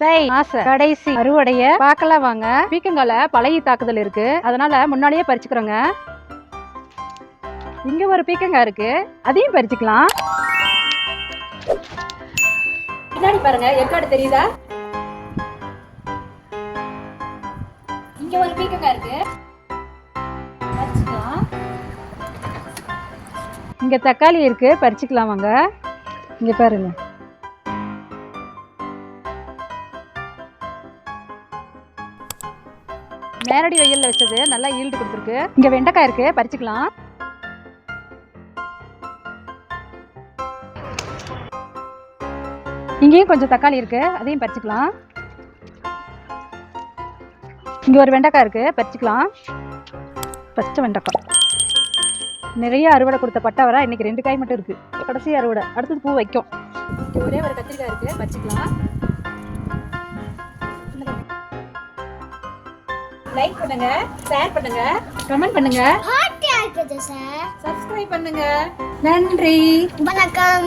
தை மாச கடைசி அறுவடைய பார்க்கலாம் வாங்க. பீக்கங்கால பழைய தாக்குதல் இருக்கு. அதனால முன்னாடியே பறிச்சுக்கிறோங்க. இங்க ஒரு பீக்கங்காய் இருக்கு. அதையும் பறிச்சுக்கலாம். பின்னாடி பாருங்க ஏற்காடு தெரியுதா? இங்க ஒரு பீக்கங்காய் இருக்கு. பறிச்சுக்கலாம். இங்க தக்காளி இருக்கு. பறிச்சுக்கலாம் வாங்க. இங்க பாருங்க. நேரடி வெயில்ல வச்சது நல்லா ஈல்டு கொடுத்துருக்கு. இங்கே வெண்டைக்காய் இருக்கு பறிச்சுக்கலாம். இங்கேயும் கொஞ்சம் தக்காளி இருக்கு அதையும் பறிச்சுக்கலாம். இங்கே ஒரு வெண்டைக்காய் இருக்கு பறிச்சுக்கலாம். பச்சை வெண்டைக்காய். நிறைய அறுவடை கொடுத்த பட்டவரை இன்னைக்கு ரெண்டு காய் மட்டும் இருக்கு. கடைசி அறுவடை. அடுத்தது பூ வைக்கும். ஒரே ஒரு கத்திரிக்காய் இருக்கு பறிச்சுக்கலாம். லைக் பண்ணுங்க ஷேர் பண்ணுங்க கமெண்ட் பண்ணுங்க. ஹாட்டியா இருக்குது சார் சப்ஸ்கிரைப் பண்ணுங்க. நன்றி. வணக்கம்.